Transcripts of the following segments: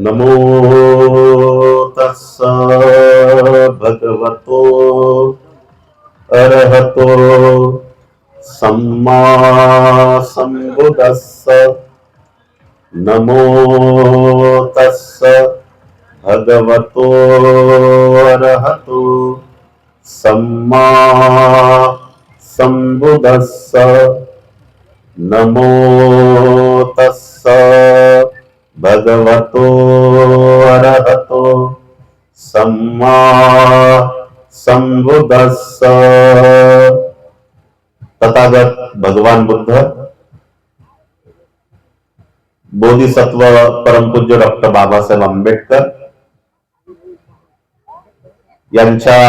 नमो तस्स भगवतो अरहतो सम्मा सम्बुदस्स। नमो तस्स भगवतो अरहतो सम्मा सम्बुदस्स। नमो तस्स भगवतो अरहतो। सम्मा संबुदस्स तथागत भगवान बुद्ध बोधिसत्व परमपूज्य डॉक्टर बाबासाहेब आंबेडकर यांच्या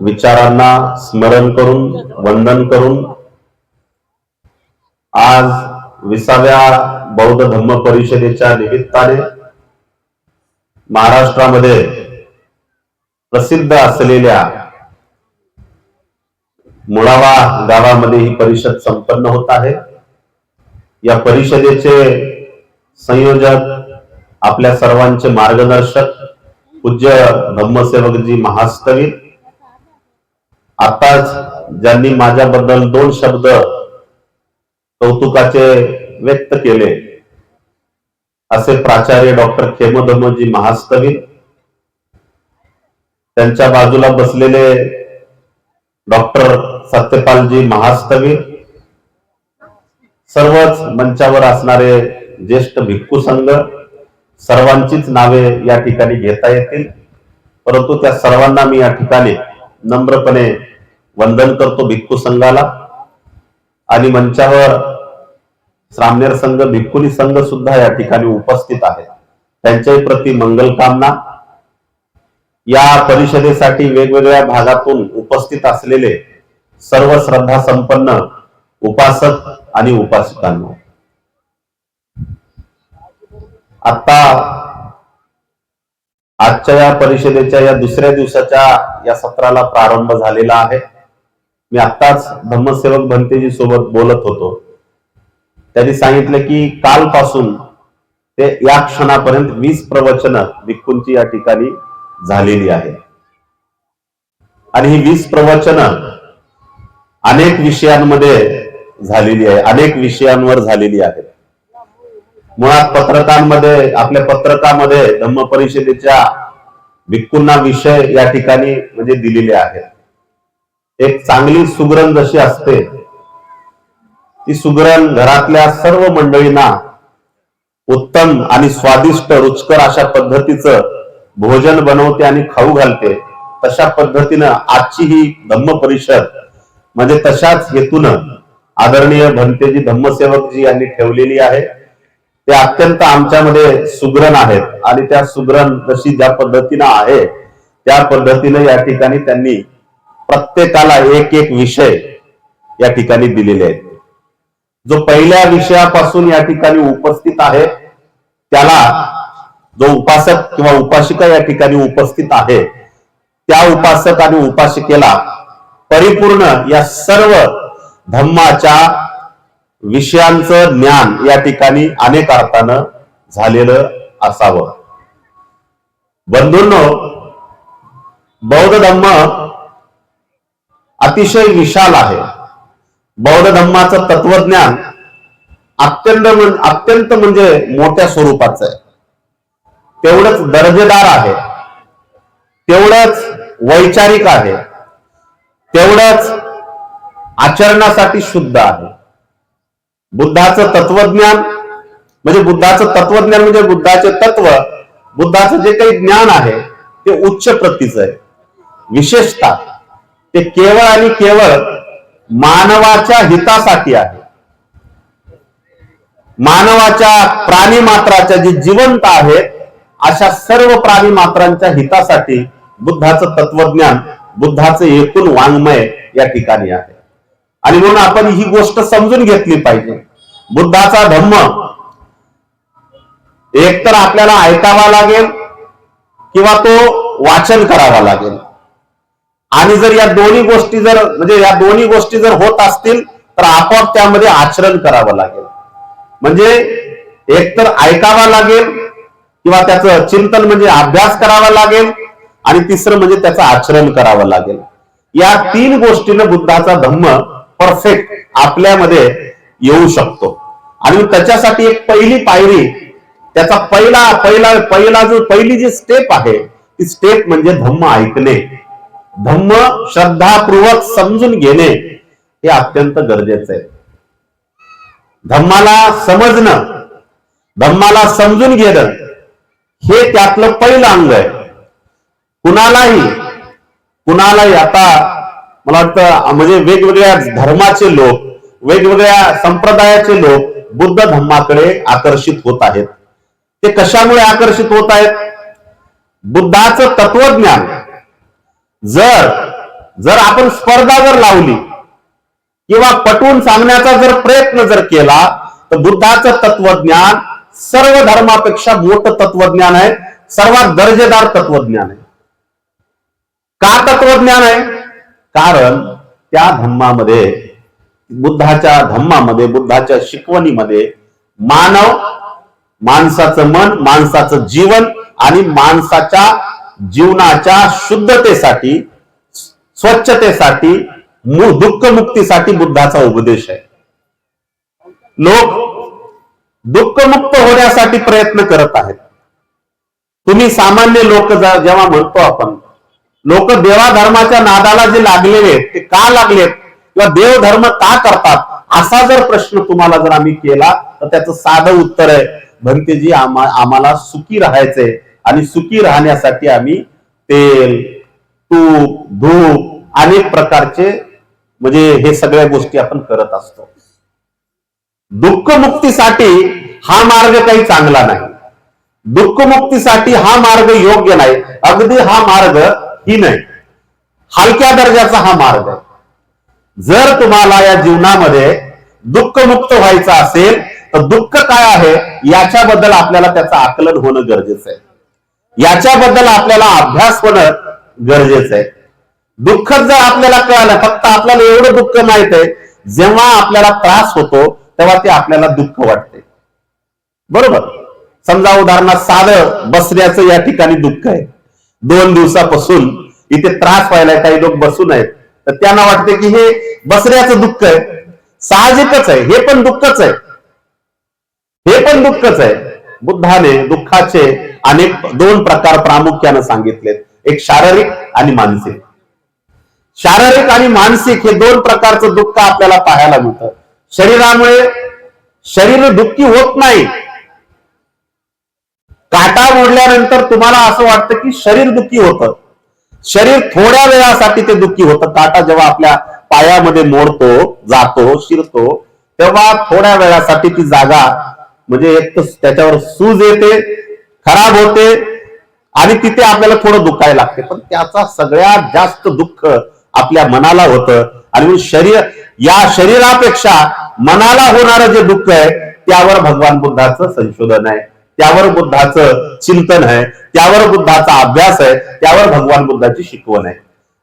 विचारांना स्मरण करून वंदन करून आज विसाव्या बौद्ध धम्म परिषदेच्या निमित्ताने महाराष्ट्रामध्ये प्रसिद्ध असलेल्या मुळावा गावामध्ये ही परिषद संपन्न होत आहे. या परिषदेचे संयोजक आपल्या सर्वांचे मार्गदर्शक पूज्य धम्मसेवकजी महास्तवी. आताच ज्यांनी माझ्याबद्दल दोन शब्द कौतुकाचे व्यक्त केले. असे प्राचार्य डॉक्टर खेमधमजी महास्तवी त्यांच्या बाजूला बसलेले डॉक्टर सत्यपालजी महास्तवी सर्वच मंचावर असणारे ज्येष्ठ भिक्खू संघ सर्वांचीच नावे या ठिकाणी घेता येतील. परंतु त्या सर्वांना मी या ठिकाणी नम्रपणे वंदन करतो भिक्खू संघाला. आणि मंचावर श्रामनेर संघ भिक्खुनी संघ सुद्धा या ठिकाणी उपस्थित आहेत. त्यांच्याही प्रती मंगल कामना. या परिषदेसाठी वेगवेगळ्या भागातून उपस्थित असलेले सर्व श्रद्धा संपन्न उपासक आणि उपासिकांना. आता आजच्या या परिषदेच्या या दुसऱ्या दिवसाच्या या सत्राला प्रारंभ झालेला आहे. मी आत्ताच धम्मसेवक भंतेजी सोबत बोलत होतो. त्यांनी सांगितलं की कालपासून ते या क्षणापर्यंत वीस प्रवचन भिक्खूंची या ठिकाणी झालेली आहे आणि ही वीस प्रवचन अनेक विषयांमध्ये झालेली आहे अनेक विषयांवर झालेली आहे मुळात पत्रकांमध्ये आपल्या पत्रकामध्ये धम्म परिषदेच्या भिक्खूंना विषय या ठिकाणी म्हणजे दिलेले आहेत. एक चांगली सुगरण जशी असते ती सुगरण घरातल्या सर्व मंडळींना उत्तम आणि स्वादिष्ट रुचकर अशा पद्धतीचं भोजन बनवते आणि खाऊ घालते. तशा पद्धतीनं आजची ही धम्म परिषद म्हणजे तशाच हेतून आदरणीय भंतेजी धम्मसेवकजी यांनी ठेवलेली आहे ते अत्यंत आमच्यामध्ये सुग्रण आहेत आणि त्या सुग्रण जशी ज्या पद्धतीनं आहे त्या पद्धतीने या ठिकाणी त्यांनी प्रत्येकाला एक एक विषय या ठिकाणी दिलेले आहेत. जो पहिल्या विषयापासून या ठिकाणी उपस्थित आहे त्याला जो उपासक किंवा उपासिका या ठिकाणी उपस्थित आहे त्या उपासक आणि उपासिकेला परिपूर्ण या सर्व धम्माच्या विषयांचं ज्ञान या ठिकाणी अनेक अर्थानं झालेलं असावं. बंधूंनो बौद्ध धम्म अतिशय विशाल आहे. बौद्ध धम्माचं तत्वज्ञान अत्यंत अत्यंत म्हणजे मोठ्या स्वरूपाचं आहे. तेवढंच दर्जेदार आहे. तेवढंच वैचारिक आहे. तेवढंच आचरणासाठी शुद्ध आहे. बुद्धाचं तत्वज्ञान म्हणजे बुद्धाचं तत्वज्ञान म्हणजे बुद्धाचे तत्व बुद्धाचं जे काही ज्ञान आहे ते उच्च प्रतीचं आहे. विशेषतः ते केवळ आणि केवळ मानवाच्या हितासाठी आहे. मानवाच्या प्राणी मात्राच्या जे जिवंत आहेत अशा सर्व प्राणी मात्रांच्या हितासाठी बुद्धाचं तत्वज्ञान बुद्धाचं एकूण वाङ्मय या ठिकाणी आहे. आणि म्हणून आपण ही गोष्ट समजून घेतली पाहिजे. बुद्धाचा धम्म एकतर आपल्याला ऐकावा लागेल किंवा तो वाचन करावा लागेल. आणि जर या दोन्ही गोष्टी जर म्हणजे या दोन्ही गोष्टी जर होत असतील तर आपोआप त्यामध्ये आचरण करावं लागेल. म्हणजे एक तर ऐकावा लागेल किंवा त्याचं चिंतन म्हणजे अभ्यास करावा लागेल आणि तिसरं म्हणजे त्याचं आचरण करावं लागेल. या तीन गोष्टीनं बुद्धाचा धम्म परफेक्ट आपल्यामध्ये येऊ शकतो. आणि त्याच्यासाठी एक पहिली पायरी त्याचा पहिला पहिला पहिला जो पहिली जी स्टेप आहे ती स्टेप म्हणजे धम्म ऐकणे. धम्म श्रद्धापूर्वक समजून घेणे हे अत्यंत गरजेचं आहे. धम्माला समजणं धम्माला समजून घेणं हे त्यातलं पहिलं अंग आहे. कुणालाही कुणालाही आता मला वाटतं म्हणजे वेगवेगळ्या धर्माचे लोक वेगवेगळ्या संप्रदायाचे लोक बुद्ध धम्माकडे आकर्षित होत आहेत. ते कशामुळे आकर्षित होत आहेत? बुद्धाचं तत्वज्ञान जर जर आपण स्पर्धा जर लावली किंवा पटवून सांगण्याचा जर प्रयत्न जर केला तर बुद्धाचं तत्वज्ञान सर्व धर्मापेक्षा मोठं तत्वज्ञान आहे सर्वात दर्जेदार तत्वज्ञान आहे. का तत्वज्ञान आहे? कारण त्या धम्मामध्ये बुद्धाच्या धम्मामध्ये बुद्धाच्या शिकवणीमध्ये मानव माणसाचं मन माणसाचं जीवन आणि माणसाच्या जीवनाच्या शुद्धतेसाठी स्वच्छतेसाठी दुःख मुक्तीसाठी बुद्धाचा उपदेश आहे. लोक दुःखमुक्त होण्यासाठी प्रयत्न करत आहेत. तुम्ही सामान्य लोक जेव्हा म्हणतो आपण लोक देवाधर्माच्या नादाला जे लागलेले आहेत ते का लागलेत किंवा देवधर्म का करतात? असा जर प्रश्न तुम्हाला जर आम्ही केला तर त्याचं साधं उत्तर आहे भंतेजी आम्हा आम्हाला सुखी राहायचंय. आणि सुखी राहण्यासाठी आम्ही तेल तूप धूप अनेक प्रकारचे म्हणजे हे सगळ्या गोष्टी आपण करत असतो. दुःखमुक्तीसाठी हा मार्ग काही चांगला नाही. दुःखमुक्तीसाठी हा मार्ग योग्य नाही. अगदी हा मार्ग ही नाही. हलक्या दर्जाचा हा मार्ग. आहे जर तुम्हाला या जीवनामध्ये दुःखमुक्त व्हायचं असेल तर दुःख काय आहे? याच्याबद्दल आपल्याला त्याचं आकलन होणं गरजेचं आहे. याच्याबद्दल आपल्याला अभ्यास होणं गरजेचं आहे. दुःख जर आपल्याला कळालं फक्त आपल्याला एवढं दुःख माहीत आहे जेव्हा आपल्याला त्रास होतो तेव्हा ते आपल्याला दुःख वाटते. बरोबर? समजा उदाहरणार्थ साधं बसण्याचं या ठिकाणी दुःख आहे. दोन दिवसापासून इथे त्रास व्हायला काही लोक बसून आहेत तर त्यांना वाटते की हे बसण्याचं दुःख आहे. साहजिकच आहे. हे पण दुःखच आहे. हे पण दुःखच आहे. बुद्धाने दुःखाचे अनेक दोन प्रकार प्रामुख्याने सांगितलेत. एक शारीरिक आणि मानसिक. शारीरिक आणि मानसिक हे दोन प्रकारचं दुःख आपल्याला पाहायला मिळतं. शरीरामुळे शरीर दुःखी होत नाही. काटा मोडल्यानंतर तुम्हाला असं वाटतं की शरीर दुःखी होतं. शरीर थोड्या वेळासाठी ते दुःखी होतं. काटा जेव्हा आपल्या पायामध्ये मोडतो जातो शिरतो तेव्हा थोड्या वेळासाठी ती जागा म्हणजे एक त्याच्यावर सूज येते खराब होते आणि तिथे आपल्याला थोडं दुखायला लागते. पण त्याचा सगळ्यात जास्त दुःख आपल्या मनाला होतं. आणि शरीर या शरीरापेक्षा मनाला होणारं जे दुःख आहे त्यावर भगवान बुद्धाचं संशोधन आहे. त्यावर बुद्धाचं चिंतन आहे. त्यावर बुद्धाचा अभ्यास आहे. त्यावर भगवान बुद्धाची शिकवण आहे.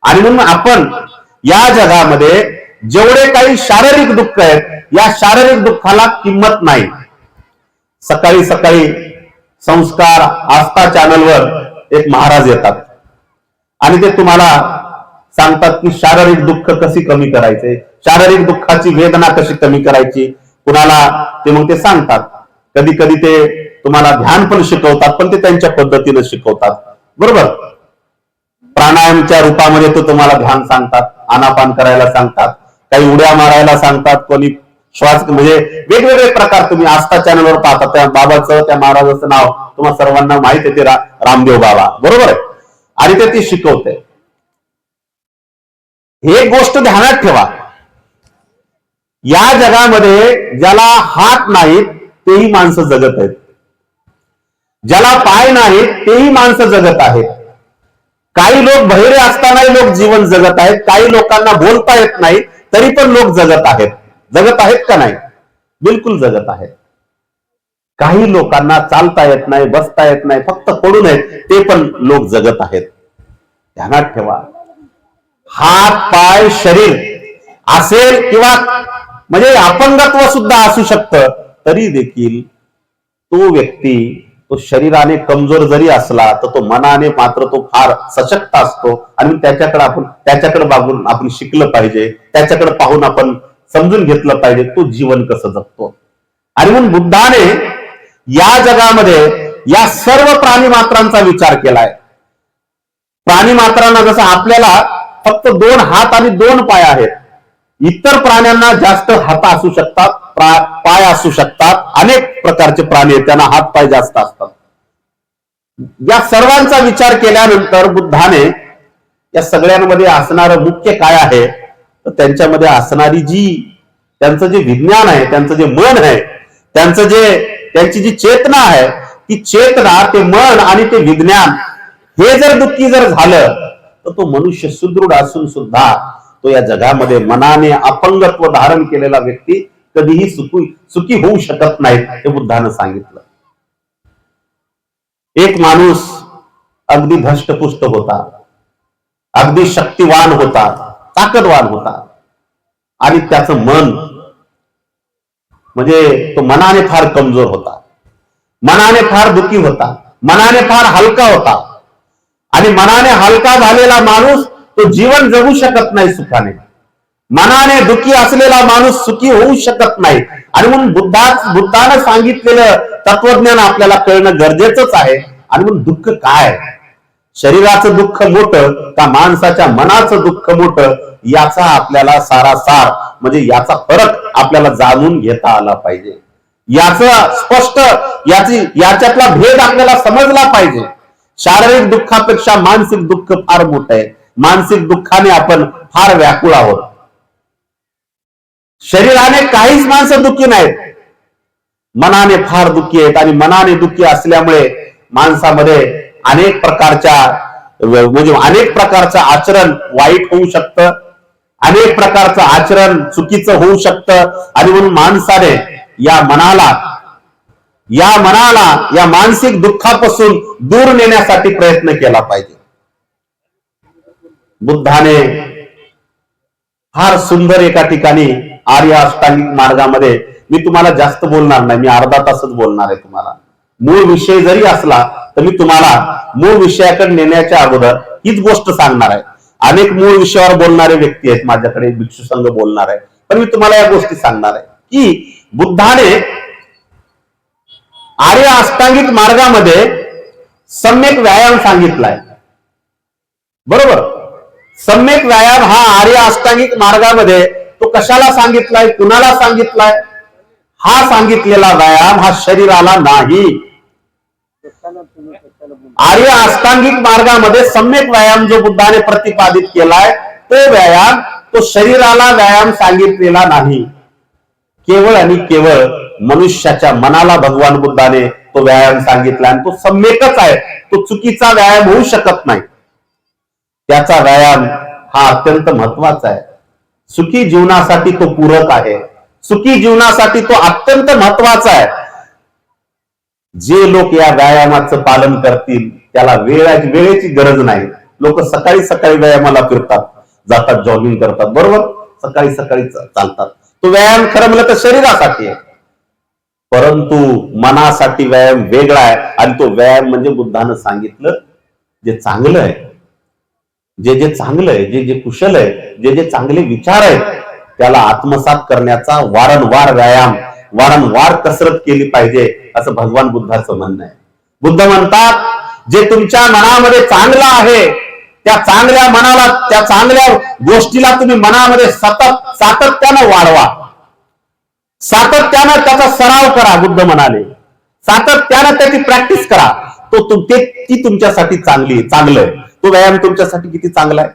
आणि म्हणून आपण या जगामध्ये जेवढे काही शारीरिक दुःख आहेत या शारीरिक दुःखाला किंमत नाही. सकाळी सकाळी संस्कार आस्था चॅनलवर एक महाराज येतात. आणि ते तुम्हाला सांगतात की शारीरिक दुःख कशी कमी करायचे? शारीरिक दुःखाची वेदना कशी कमी करायची? कुणाला ते मग ते सांगतात. कधी कधी ते तुम्हाला ध्यान पण शिकवतात पण ते त्यांच्या पद्धतीने शिकवतात. बरोबर? प्राणायामच्या रूपामध्ये तो तुम्हाला ध्यान सांगतात आनापान करायला सांगतात काही उड्या मारायला सांगतात कोणी श्वास म्हणजे वेगवेगळे प्रकार तुम्ही आस्था चॅनलवर पाहता. त्या बाबाचं त्या महाराजाचं नाव तुम्हाला सर्वांना माहीत आहे ते रामदेव बाबा. बरोबर आहे? आणि ते ती शिकवते. हे गोष्ट ध्यानात ठेवा. या जगामध्ये ज्याला हात नाहीत तेही माणसं जगत आहेत. ज्याला पाय नाहीत तेही माणसं जगत आहेत. काही लोक बहिरे असतानाही लोक जीवन जगत आहेत. काही लोकांना बोलता येत नाही तरी पण लोक जगत आहेत. जगत आहेत का नाही? बिलकुल जगत आहेत. काही लोकांना चालता येत नाही बसता येत नाही फक्त पडून आहेत ते पण लोक जगत आहेत. ध्यानात ठेवा. हात पाय शरीर असेल किंवा म्हणजे अपंगत्व सुद्धा असू शकतं तरी देखील तो व्यक्ती तो शरीराने कमजोर जरी असला तर तो मनाने मात्र तो फार सशक्त असतो. आणि त्याच्याकडे आपण त्याच्याकडे बघून आपण शिकलं पाहिजे. त्याच्याकडे पाहून आपण समजून घेतलं पाहिजे तो जीवन कसं जगतो. आणि म्हणून बुद्धाने या जगामध्ये या सर्व प्राणी मात्रांचा विचार केलाय. प्राणी मात्रांना जसं आपल्याला फक्त दोन हात आणि दोन पाय आहेत. इतर प्राण्यांना जास्त हात असू शकतात प्रा- पाय असू शकतात. अनेक प्रकारचे प्राणी आहेत त्यांना हात पाय जास्त असतात. या सर्वांचा विचार केल्यानंतर बुद्धाने या सगळ्यांमध्ये असणारं मुख्य काय आहे? तर त्यांच्यामध्ये असणारी जी त्यांचं जे विज्ञान आहे त्यांचं जे मन आहे त्यांचं जे त्यांची जी चेतना आहे ती चेतना ते मन आणि ते विज्ञान हे जर दुःखी जर झालं तर तो मनुष्य सुदृढ असून सुद्धा तो या जगामध्ये मनाने अपंगत्व धारण केलेला व्यक्ती कधीही सुखी सुखी होऊ शकत नाही हे बुद्धानं सांगितलं. एक माणूस अगदी धष्टपुष्ट होता अगदी शक्तिवान होता ताकदवान होता. आणि त्याचं मन म्हणजे तो मनाने फार कमजोर होता. मनाने फार दुखी होता. मनाने फार हलका होता. आणि मनाने हलका झालेला माणूस तो जीवन जगू शकत नाही सुखाने. मनाने दुखी असलेला माणूस सुखी होऊ शकत नाही. आणि म्हणून बुद्धा बुद्धानं सांगितलेलं तत्वज्ञान आपल्याला कळणं गरजेचंच आहे. आणि म्हणून दुःख काय? शरीराचं दुःख मोठं का माणसाच्या मनाचं दुःख मोठं याचा आपल्याला सारा सार म्हणजे याचा फरक आपल्याला जाणून घेता आला पाहिजे. याचा स्पष्ट याची याच्यातला भेद आपल्याला समजला पाहिजे. शारीरिक दुःखापेक्षा मानसिक दुःख फार मोठं आहे. मानसिक दुःखाने आपण फार व्याकुळ आहोत. शरीराने काहीच माणसं दुःखी नाहीत. मनाने फार दुःखी आहेत आणि मनाने दुःखी असल्यामुळे माणसामध्ये अनेक प्रकारच्या म्हणजे अनेक प्रकारचं आचरण वाईट होऊ शकतं. अनेक प्रकारचं आचरण चुकीचं होऊ शकतं. आणि म्हणून माणसाने या मनाला या मनाला या मानसिक दुःखापासून दूर नेण्यासाठी प्रयत्न केला पाहिजे. बुद्धाने फार सुंदर एका ठिकाणी आर्य अष्टांगिक मार्गामध्ये मी तुम्हाला जास्त बोलणार नाही मी अर्धा तासच बोलणार आहे तुम्हाला. मूळ विषय जरी असला तर मी तुम्हाला मूळ विषयाकडे नेण्याच्या अगोदर हीच गोष्ट सांगणार आहे. अनेक मूळ विषयावर बोलणारे व्यक्ती आहेत माझ्याकडे भिक्षू संघ बोलणार आहे. पण मी तुम्हाला या गोष्टी सांगणार आहे की बुद्धाने आर्य अष्टांगिक मार्गामध्ये सम्यक व्यायाम सांगितलाय. बरोबर? सम्यक व्यायाम हा आर्य अष्टांगिक मार्गामध्ये तो कशाला सांगितलाय कुणाला सांगितलाय? हा सांगितलेला व्यायाम हा शरीराला नाही. आर्य अष्टांगिक मार्गामध्ये सम्यक व्यायाम जो बुद्धाने प्रतिपादित केलाय तो व्यायाम तो शरीराला व्यायाम सांगितलेला नाही. केवळ आणि केवळ मनुष्याच्या मनाला भगवान बुद्धाने तो व्यायाम सांगितला आणि तो सम्यकच आहे. तो चुकीचा व्यायाम होऊ शकत नाही. त्याचा व्यायाम हा अत्यंत महत्त्वाचा आहे. सुखी जीवनासाठी तो पूरक आहे. सुखी जीवनासाठी तो अत्यंत महत्त्वाचा आहे. जे लोक या व्यायामाचं पालन करतील त्याला वेळाची वेळेची गरज नाही. लोक सकाळी सकाळी व्यायामाला फिरतात जातात जॉगिंग करतात बरोबर? सकाळी सकाळी चालतात. तो व्यायाम खरं म्हणलं तर शरीरासाठी आहे. परंतु मनासाठी व्यायाम वेगळा आहे आणि तो व्यायाम म्हणजे बुद्धानं सांगितलं जे चांगलं आहे. जे जे चांगलं आहे जे जे कुशल आहे जे जे चांगले विचार आहेत त्याला आत्मसात करण्याचा वारंवार व्यायाम वारंवार कसरत केली पाहिजे. असं भगवान बुद्धाचं म्हणणं आहे. बुद्ध म्हणतात जे तुमच्या मनामध्ये चांगलं आहे त्या चांगल्या मनाला त्या चांगल्या गोष्टीला तुम्ही मनामध्ये सतत सातत्यानं वाढवा. सातत्यानं त्याचा सराव करा बुद्ध म्हणाले. सातत्यानं त्याची प्रॅक्टिस करा. तो तुम- ते ती तुमच्यासाठी चांगली चांगलं आहे. तो व्यायाम तुमच्यासाठी किती चांगला आहे?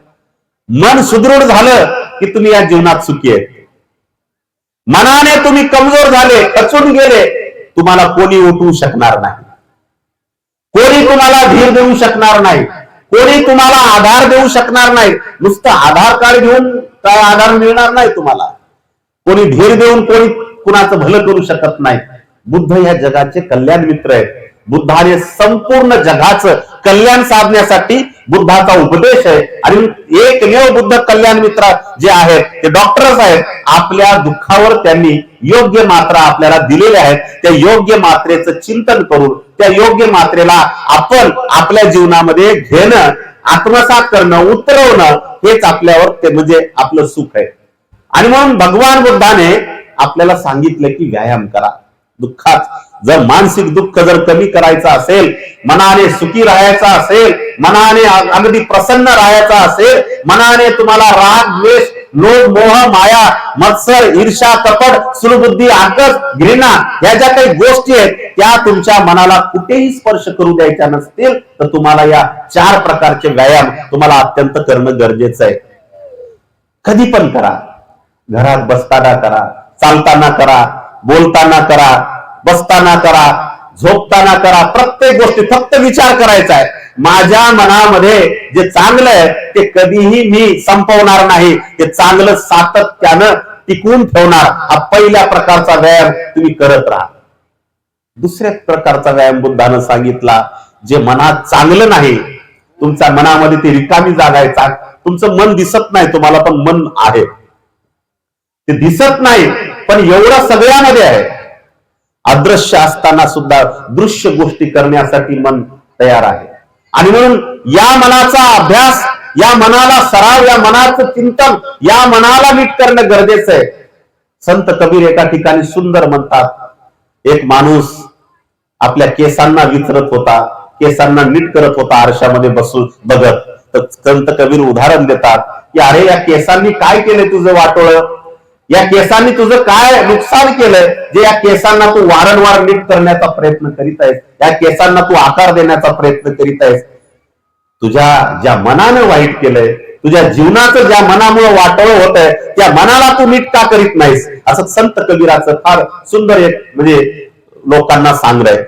मन सुदृढ झालं की तुम्ही या जीवनात सुखी आहे मनाने तुम्ही कमजोर झाले अचून गेले तुम्हाला कोणी उठवू शकणार नाही. कोणी तुम्हाला धीर देऊ शकणार नाही. कोणी तुम्हाला आधार देऊ शकणार नाही. नुसतं आधार कार्ड घेऊन काय आधार मिळणार नाही तुम्हाला? कोणी धीर देऊन कोणी कुणाचं भलं करू शकत नाही. बुद्ध या जगाचे कल्याण मित्र आहेत. बुद्धाने संपूर्ण जगाचं कल्याण साधण्यासाठी बुद्धाचा उपदेश आहे. आणि एकमेव बुद्ध कल्याण मित्र जे आहेत ते डॉक्टर्स आहेत आपल्या दुःखावर त्यांनी योग्य मात्रा आपल्याला दिलेल्या आहेत. त्या योग्य मात्रेचं चिंतन करून त्या योग्य मात्रेला आपण आपल्या जीवनामध्ये घेणं आत्मसात करणं उतरवणं हेच आपल्यावर ते म्हणजे आपलं सुख आहे. आणि म्हणून भगवान बुद्धाने आपल्याला सांगितलं की व्यायाम करा. दुःखात. जर मानसिक दुःख जर कमी करायचं असेल मनाने सुखी राहायचं असेल मनाने अगदी प्रसन्न राहायचं असेल मनाने तुम्हाला राग द्वेष लोभ मोह माया मत्सर ईर्षा कपट सुलबुद्धी आकस घृणा या ज्या काही गोष्टी आहेत त्या तुमच्या मनाला कुठेही स्पर्श करू द्यायच्या नसतील तर तुम्हाला या चार प्रकारचे व्यायाम तुम्हाला अत्यंत करणं गरजेचं आहे. कधी पण करा. घरात बसताना करा. चालताना करा. बोलताना करा बसताना करा झोपताना करा प्रत्येक गोष्टी फक्त विचार करायचा आहे. माझ्या मनामध्ये जे चांगलं आहे ते कधीही मी संपवणार नाही. ते चांगलं सातत्यानं टिकून ठेवणार. हा पहिल्या प्रकारचा व्यायाम तुम्ही करत राहा. दुसऱ्या प्रकारचा व्यायाम बुद्धानं सांगितला जे मनात चांगलं नाही तुमच्या मनामध्ये ती रिकामी जागा आहे. तुमचं मन दिसत नाही तुम्हाला पण मन आहे. ते दिसत नाही पण एवढं सगळ्यामध्ये आहे. अदृश्य असताना सुद्धा दृश्य गोष्टी करण्यासाठी मन तयार आहे. आणि म्हणून या मनाचा अभ्यास या मनाला सराव या मनाचं चिंतन या मनाला नीट करणं गरजेचं आहे. संत कबीर एका ठिकाणी सुंदर म्हणतात एक माणूस आपल्या केसांना विचरत होता केसांना नीट करत होता आरशामध्ये बसून बघत. तर संत कबीर उदाहरण देतात की अरे या केसांनी काय केलं तुझं वाटोळ? या केसांनी तुझं काय नुकसान केलंय? जे या केसांना तू वारंवार नीट करण्याचा प्रयत्न करीत आहेस या केसांना तू आकार देण्याचा प्रयत्न करीत आहेस. तुझ्या ज्या मनानं वाईट केलंय तुझ्या जीवनाचं ज्या मनामुळे वाटळ होत आहे त्या मनाला तू नीट का करीत नाहीस? असं संत कबीराचं फार सुंदर एक म्हणजे लोकांना सांगलंय.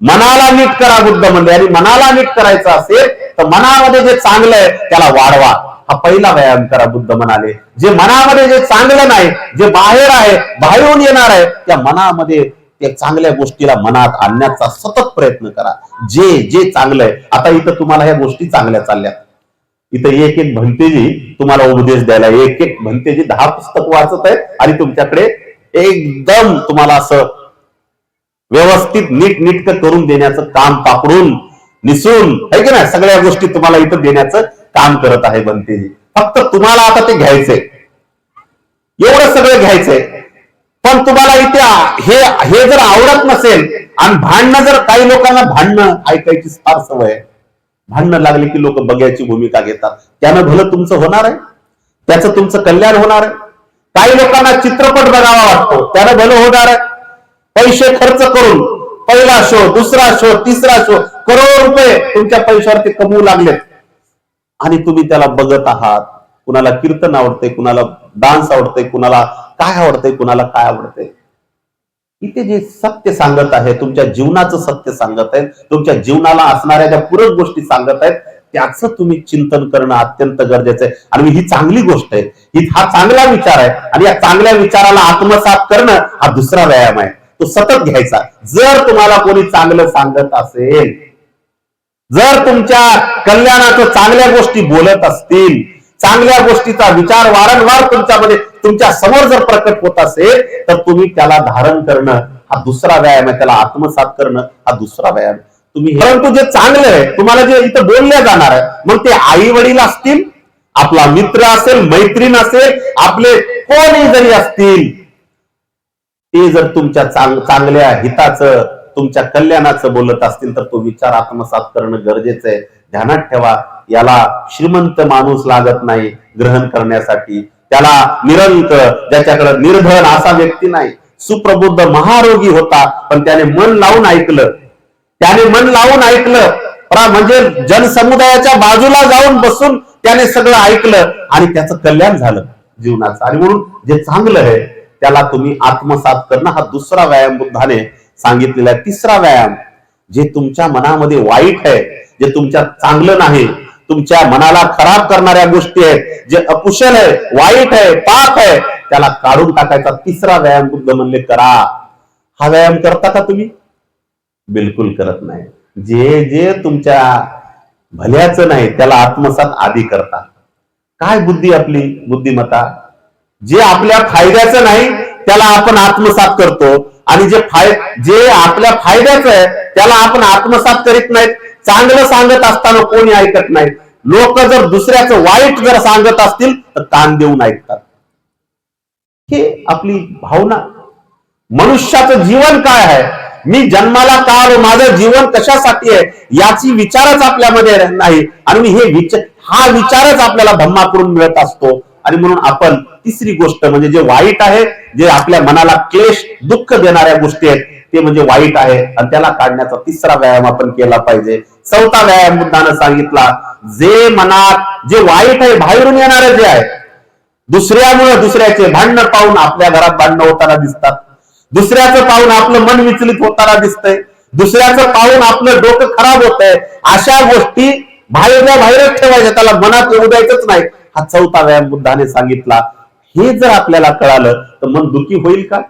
मनाला नीट करा बुद्ध म्हणजे आणि मनाला नीट करायचं असेल तर मनामध्ये जे चांगलं आहे त्याला वाढवा. हा पहिला व्यायाम करा बुद्ध म्हणाले. जे मनामध्ये जे चांगलं नाही जे बाहेर आहे बाहेरून येणार आहे त्या मनामध्ये त्या चांगल्या गोष्टीला मनात आणण्याचा सतत प्रयत्न करा. जे जे चांगलं आहे आता इथं तुम्हाला ह्या गोष्टी चांगल्या चालल्या. इथं एक एक भंतेजी तुम्हाला उपदेश द्यायला एक एक भंतेजी दहा पुस्तक वाचत आहेत आणि तुमच्याकडे एकदम तुम्हाला असं व्यवस्थित नीट नीटक करून देण्याचं काम पाकडून निसून आहे की नाही? सगळ्या गोष्टी तुम्हाला इथं देण्याचं काम करत आहे बनतेजी. फक्त तुम्हाला आता ते घ्यायचंय. एवढं सगळं घ्यायचंय. पण तुम्हाला इथे हे हे जर आवडत नसेल आणि भांडणं जर काही लोकांना भांडणं ऐकायची फार सवय आहे. भांडणं लागले की लोक बघ्याची भूमिका घेतात. त्यानं भलं तुमचं होणार आहे. त्याचं तुमचं कल्याण होणार आहे. काही लोकांना चित्रपट बघावा वाटतो. त्यानं भलं होणार आहे. पैसे खर्च करून पहिला शो दुसरा शो तिसरा शो करोड रुपये तुमच्या पैशावर ते कमवू लागलेत. आणि तुम्ही त्याला बघत आहात. कुणाला कीर्तन आवडते कुणाला डान्स आवडते कुणाला काय आवडते कुणाला काय आवडते इथे जे सत्य सांगत आहे तुमच्या जीवनाचं सत्य सांगत आहेत तुमच्या जीवनाला असणाऱ्या ज्या पूरक गोष्टी सांगत आहेत त्याचं तुम्ही चिंतन करणं अत्यंत गरजेचं आहे. आणि ही चांगली गोष्ट आहे. ही हा चांगला विचार आहे. आणि या चांगल्या विचाराला आत्मसात करणं हा दुसरा व्यायाम आहे. तो सतत घ्यायचा जर तुम्हाला कोणी चांगलं सांगत असेल जर तुमच्या कल्याणाचं चांगल्या गोष्टी बोलत असतील चांगल्या गोष्टीचा विचार वारंवार तुमच्यामध्ये तुमच्यासमोर जर प्रकट होत असेल तर तुम्ही त्याला धारण करणं हा दुसरा व्यायाम आहे त्याला आत्मसात करणं हा दुसरा व्यायाम आहे. तुम्ही हे- परंतु जे चांगलं आहे तुम्हाला जे इथं बोलल्या जाणार आहे मग ते आई वडील असतील आपला मित्र असेल मैत्रीण असेल आपले कोणी जरी असतील ते जर तुमच्या चांग- चांगल्या हिताचं तुमच्या कल्याणाचं बोलत असतील तर तो विचार आत्मसात करणं गरजेचं आहे. ध्यानात ठेवा. याला श्रीमंत माणूस लागत नाही ग्रहण करण्यासाठी. त्याला निरंक ज्याच्याकडे निर्धन असा व्यक्ती नाही. सुप्रबुद्ध महारोगी होता पण त्याने मन लावून ऐकलं. त्याने मन लावून ऐकलं. म्हणजे जनसमुदायाच्या बाजूला जाऊन बसून त्याने सगळं ऐकलं आणि त्याचं कल्याण झालं जीवनाचं. आणि म्हणून जे चांगलं आहे त्याला तुम्ही आत्मसात करणं हा दुसरा व्यायाम बुद्धाने सांगितलेला आहे. तिसरा व्यायाम जे तुमच्या मनामध्ये वाईट आहे जे तुमच्या चांगलं नाही तुमच्या मनाला खराब करणाऱ्या गोष्टी आहेत जे अकुशल आहे वाईट आहे पाप आहे त्याला काढून टाकायचा तिसरा व्यायाम बुद्ध म्हणले करा. हा व्यायाम करता का तुम्ही? बिलकुल करत नाही. जे जे तुमच्या भल्याचं नाही त्याला आत्मसात आधी करता. काय बुद्धी आपली? बुद्धिमत्ता? जे आपल्या फायद्याचं नाही त्याला आपण आत्मसात करतो. आणि जे फाय जे आपल्या फायद्याचं आहे त्याला आपण आत्मसात करीत नाहीत. चांगलं सांगत असताना कोणी ऐकत नाही. लोक जर दुसऱ्याचं वाईट जर सांगत असतील तर कान देऊन ऐकतात. हे आपली भावना. मनुष्याचं जीवन काय आहे? मी जन्माला का आलो? माझं जीवन कशासाठी आहे? याची विचारच आपल्यामध्ये नाही. आणि मी हे विचार हा विचारच आपल्याला धम्माकडून मिळत असतो. आणि म्हणून आपण तिसरी गोष्ट म्हणजे जे वाईट आहे जे आपल्या मनाला क्लेश दुःख देणाऱ्या गोष्टी आहेत ते म्हणजे वाईट आहे. आणि त्याला काढण्याचा तिसरा व्यायाम आपण केला पाहिजे. चौथा व्यायाम बुद्धानं सांगितला जे मनात जे वाईट आहे बाहेरून येणारे जे आहे दुसऱ्यामुळे दुसऱ्याचे भांडणं पाहून आपल्या घरात भांडणं होताना दिसतात. दुसऱ्याचं पाहून आपलं मन विचलित होताना दिसतंय. दुसऱ्याचं पाहून आपलं डोकं खराब होत आहे अशा गोष्टी बाहेरच्या बाहेरच ठेवायच्या. त्याला मनात येऊ द्यायचंच नाही. हा चौथा व्यायाम बुद्धाने सांगितला. हे जर आपल्याला कळालं तर मन दुखी होईल का?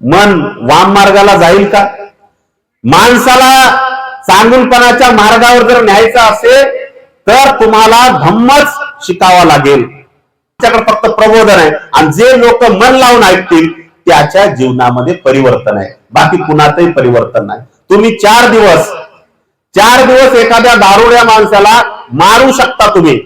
मन वाम मार्गाला जाईल का? माणसाला चांगुलपणाच्या मार्गावर जर न्यायचं असेल तर तुम्हाला धम्मच शिकावा लागेल. त्याच्याकडे फक्त प्रबोधन आहे. आणि जे लोक मन लावून ऐकतील त्याच्या जीवनामध्ये परिवर्तन आहे. बाकी कुणाचंही परिवर्तन नाही. तुम्ही चार दिवस चार दिवस एखाद्या दारुड्या माणसाला मारू शकता तुम्ही.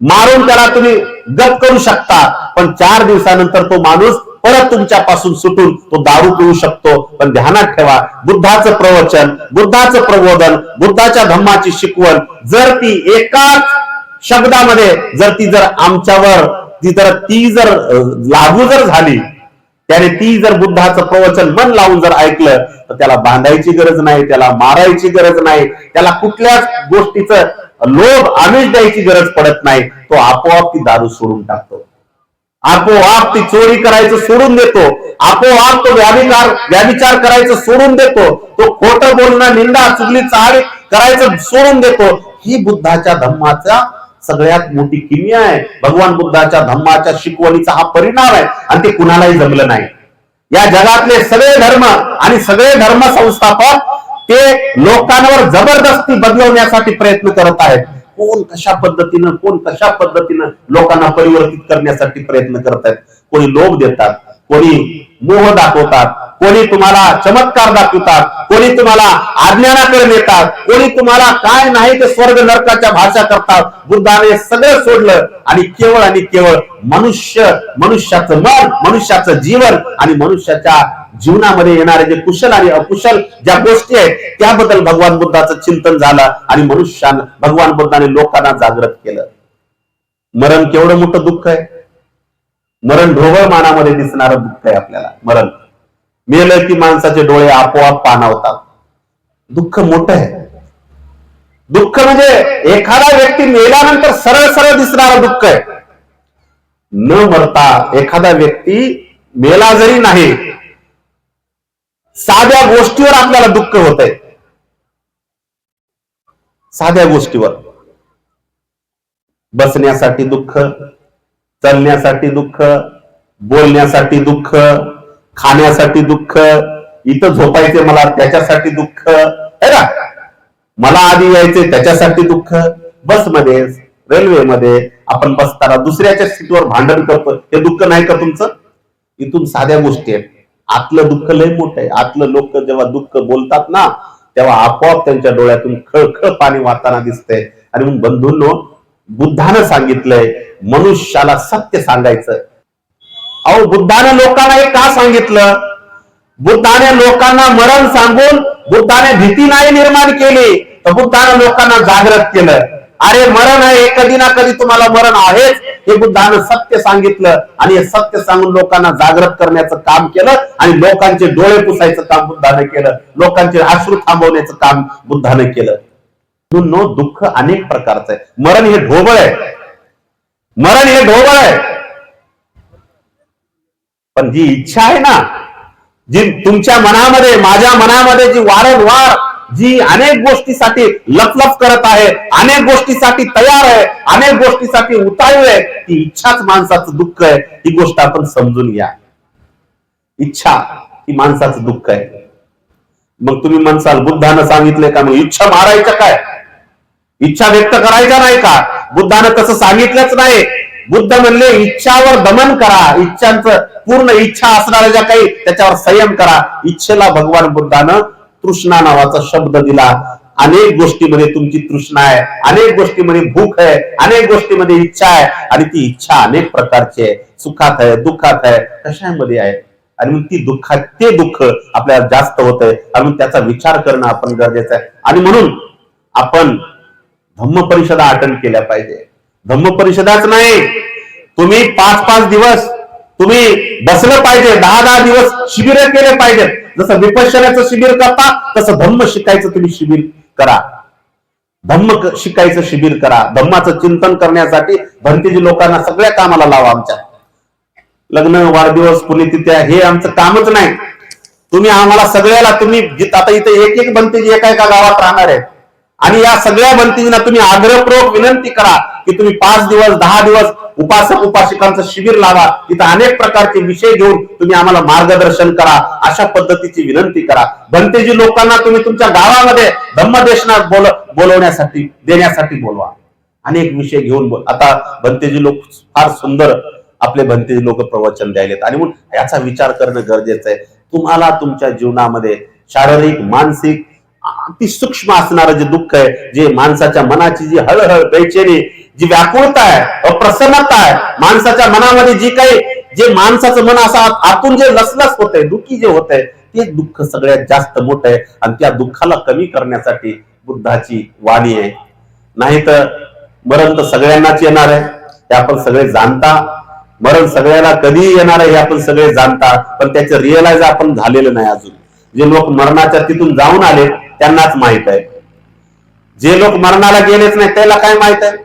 मारून त्याला तुम्ही गप करू शकता पण चार दिवसानंतर तो माणूस परत तुमच्यापासून सुटून तो दारू पिऊ शकतो. पण ध्यानात ठेवा बुद्धाचं प्रवचन बुद्धाचं प्रबोधन बुद्धाच्या धम्माची शिकवण जर ती एकाच शब्दामध्ये जर ती जर आमच्यावर ती जर ती जर लागू जर झाली त्याने ती जर बुद्धाचं प्रवचन मन लावून जर ऐकलं तर त्याला बांधायची गरज नाही त्याला मारायची गरज नाही त्याला कुठल्याच गोष्टीचं लोभ आमिष द्यायची गरज पडत नाही. तो आपोआप ती दारू सोडून टाकतो. आपोआप ती चोरी करायचं सोडून देतो. आपोआप तो व्याभिचार व्याभिचार करायचं सोडून देतो. तो खोटं बोलणं निंदा चुगली चाळ करायचं सोडून देतो. ही बुद्धाच्या धम्माचा सगळ्यात मोठी किमी आहे. भगवान बुद्धाच्या धम्माच्या शिकवणीचा हा परिणाम आहे. आणि ते कुणालाही जमलं नाही. या जगातले सगळे धर्म आणि सगळे धर्म संस्थापक ते लोकांवर जबरदस्ती बदलवण्यासाठी प्रयत्न करत आहेत. कोण कशा पद्धतीनं कोण कशा पद्धतीनं लोकांना परिवर्तित करण्यासाठी प्रयत्न करत आहेत? कोणी लोभ देतात कोणी मोह दाखवतात कोणी तुम्हाला चमत्कार दाखवतात कोणी तुम्हाला अज्ञानाकडे नेतात कोणी तुम्हाला काय नाही ते स्वर्ग नरकाच्या भाषा करतात. बुद्धाने सगळं सोडलं आणि केवळ आणि केवळ मनुष्य मनुष्याचं मन मनुष्याचं जीवन आणि मनुष्याच्या जीवनामध्ये येणारे जे कुशल आणि अकुशल ज्या गोष्टी आहेत त्याबद्दल भगवान बुद्धाचं चिंतन झालं आणि मनुष्यानं भगवान बुद्धाने लोकांना जागृत केलं. मरण केवढं मोठं दुःख आहे? मरण ढोबळ मानामध्ये दिसणारं दुःख आहे आपल्याला. मरण. मेलं की माणसाचे डोळे आपोआप पाणावतात. दुःख मोठं आहे. दुःख म्हणजे एखादा व्यक्ती मेल्यानंतर सरळ सरळ दिसणारं दुःख आहे. न मरता एखादा व्यक्ती मेला जरी नाही साध्या गोष्टीवर आपल्याला दुःख होत आहे साध्या गोष्टीवर. बसण्यासाठी दुःख चालण्यासाठी दुःख बोलण्यासाठी दुःख खाण्यासाठी दुःख इथं झोपायचे मला त्याच्यासाठी दुःख है ना? मला आधी यायचे त्याच्यासाठी दुःख. बसमध्ये रेल्वेमध्ये आपण बसताना दुसऱ्याच्या सीटवर भांडण करतो हे दुःख नाही का तुमचं? इथून साध्या गोष्टी आहेत. आतलं दुःख लय मोठं आहे. आतलं लोक जेव्हा दुःख बोलतात ना तेव्हा आपोआप त्यांच्या डोळ्यातून खळखळ पाणी वाहताना दिसतंय. आणि मग बंधूंनो बुद्धानं सांगितलंय मनुष्याला सत्य सांगायचं. अहो बुद्धाने लोकांना हे का सांगितलं? बुद्धाने लोकांना मरण सांगून बुद्धाने भीती नाही निर्माण केली. तर बुद्धाने लोकांना जागृत केलं. अरे मरण आहे कधी ना कधी तुम्हाला मरण आहेच. हे बुद्धानं सत्य सांगितलं आणि हे सत्य सांगून लोकांना जागृत करण्याचं काम केलं आणि लोकांचे डोळे पुसायचं काम बुद्धाने केलं. लोकांचे अश्रू थांबवण्याचं काम बुद्धाने केलं. नो दुःख अनेक प्रकारचं आहे. मरण हे ढोबळ आहे. मरण हे ढोबळ आहे. पण जी इच्छा आहे ना जी तुमच्या मनामध्ये माझ्या मनामध्ये जी वारंवार जी अनेक गोष्टीसाठी लफलफ करत आहे अनेक गोष्टीसाठी तयार आहे अनेक गोष्टीसाठी उतारू आहे ती इच्छाच माणसाचं दुःख आहे ही गोष्ट आपण समजून घ्या. इच्छा ही माणसाचं दुःख आहे. मग तुम्ही म्हणसाल बुद्धानं सांगितलंय का? मग इच्छा मारायच्या काय? इच्छा व्यक्त करायच्या नाही का? बुद्धानं तसं सांगितलंच नाही. बुद्ध म्हणले इच्छावर दमन करा. इच्छांचं पूर्ण इच्छा असणाऱ्या ज्या काही त्याच्यावर संयम करा. इच्छेला भगवान बुद्धानं तृष्णा नावाचा शब्द दिला. अनेक गोष्टीमध्ये तुमची तृष्णा आहे अनेक गोष्टीमध्ये भूक आहे अनेक गोष्टीमध्ये इच्छा आहे आणि ती इच्छा अनेक प्रकारची आहे. सुखात आहे दुःखात आहे कशामध्ये आहे? आणि मग ती दुःखात ते दुःख आपल्याला जास्त होत आहे. आणि त्याचा विचार करणं आपण गरजेचं आहे. आणि म्हणून आपण धम्म परिषदा अटेंड केल्या पाहिजे. धम्म परिषदाच नाही. तुम्ही पाच पाच दिवस तुम्ही बसलं पाहिजे. दहा दहा दिवस शिबिर केले पाहिजेत. जसं विपश्यनाचं शिबिर करता तसं धम्म शिकायचं तुम्ही शिबिर करा. धम्म शिकायचं शिबिर करा. धम्माचं चिंतन करण्यासाठी भंतीजी लोकांना सगळ्या कामाला लावा आमच्या. लग्न वाढदिवस पुण्यतिथ्या हे आमचं कामच नाही. तुम्ही आम्हाला सगळ्याला तुम्ही आता इथे एक एक बनतेजी एका एका गावात राहणार आहे आणि या सगळ्या बनतेजींना तुम्ही आग्रहपूर्वक विनंती करा की तुम्ही पाच दिवस दहा दिवस उपासक उपासिकांचं शिबिर लावा. तिथं अनेक प्रकारचे विषय घेऊन तुम्ही आम्हाला मार्गदर्शन करा. अशा पद्धतीची विनंती करा. बनतेजी लोकांना तुम्ही तुमच्या गावामध्ये धम्मदेशनात बोल बोलवण्यासाठी देण्यासाठी बोलवा. अनेक विषय घेऊन बोल. आता बनतेजी लोक फार सुंदर आपले भंतेजी लोक प्रवचन द्यायलेत. आणि म्हणून याचा विचार करणं गरजेचं आहे. तुम्हाला तुमच्या जीवनामध्ये शारीरिक मानसिक अति सूक्ष्म असणारं जे दुःख आहे जे माणसाच्या मनाची जी हळहळ बेचैनी जी व्याकुळता आहे अप्रसन्नता आहे माणसाच्या मनामध्ये जी काही जे माणसाचं मन असं आतून जे लसलस होत आहे दुःखी जे होत आहे ते दुःख सगळ्यात जास्त मोठं आहे. आणि त्या दुःखाला कमी करण्यासाठी बुद्धाची वाणी आहे. नाही तर मरण तर सगळ्यांनाच येणार आहे. हे आपण सगळे जाणता. मरण सगळ्याला कधी येणार आहे हे आपण सगळे जाणता. पण त्याचं रिअलाइज आपण झालेलं नाही अजून. जे लोक मरणाच्या तिथून जाऊन आले त्यांनाच माहीत आहे. जे लोक मरणाला गेलेच नाही त्याला काय माहीत आहे?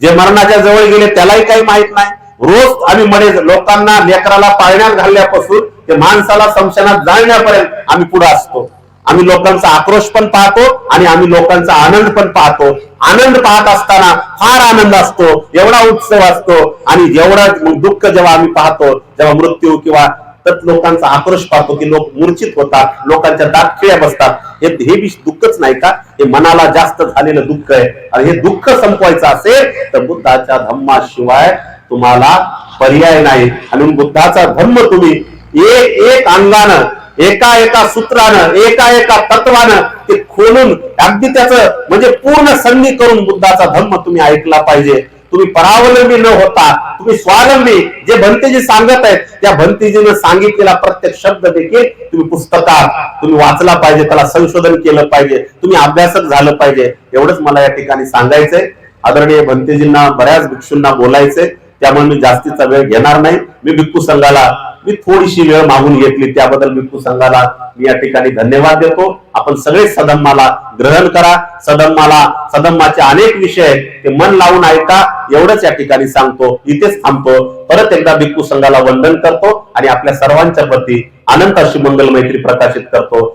जे मरणाच्या जवळ गेले त्यालाही काही माहीत नाही. रोज आम्ही मडे लोकांना लेकराला पाळण्यात घालण्यापासून ते माणसाला संशनात जाळण्यापर्यंत आम्ही पुढे असतो. आम्ही लोकांचा आक्रोश पण पाहतो आणि आम्ही लोकांचा आनंद पण पाहतो. आनंद पाहत असताना फार आनंद असतो एवढा उत्सव असतो आणि जेवढा दुःख जेव्हा आम्ही पाहतो जेव्हा मृत्यू किंवा तर लोकांचा आक्रोश पाहतो की लोक मूर्छित होतात लोकांच्या दात खिळ्या बसतात. हे हे बी दुःखच नाही का? हे मनाला जास्त झालेलं दुःख आहे. आणि हे दुःख संपवायचं असेल तर बुद्धाच्या धम्माशिवाय तुम्हाला पर्याय नाही. आणि बुद्धाचा धम्म तुम्ही एक एक अंगानं एका एका सूत्रानं एका एका तत्वानं ते खोलून अगदी त्याचं म्हणजे पूर्ण संधी करून बुद्धाचा धम्म तुम्ही ऐकला पाहिजे. तुम्ही परावलंबी न होता तुम्ही स्वावलंबी जे भंतेजी सांगत आहेत त्या भंतेजीनं सांगितलेला प्रत्येक शब्द देखील तुम्ही पुस्तकात तुम्ही वाचला पाहिजे त्याला संशोधन केलं पाहिजे तुम्ही अभ्यासक झालं पाहिजे एवढंच मला या ठिकाणी सांगायचंय. आदरणीय भंतेजींना बऱ्याच भिक्षूंना बोलायचंय त्यामुळे मी जास्तीचा वेळ घेणार नाही. मी भिक्खू संघाला मी थोडीशी वेळ मागून घेतली त्याबद्दल भिक्खू संघाला मी या ठिकाणी धन्यवाद देतो. आपण सगळे सदम्माला ग्रहण करा. सदम्माला सदम्माचे अनेक विषय आहेत ते मन लावून ऐका. एवढंच या ठिकाणी सांगतो इथेच थांबतो. परत एकदा भिक्खू संघाला वंदन करतो आणि आपल्या सर्वांच्या प्रती अनंत अशी मंगल मैत्री प्रकाशित करतो.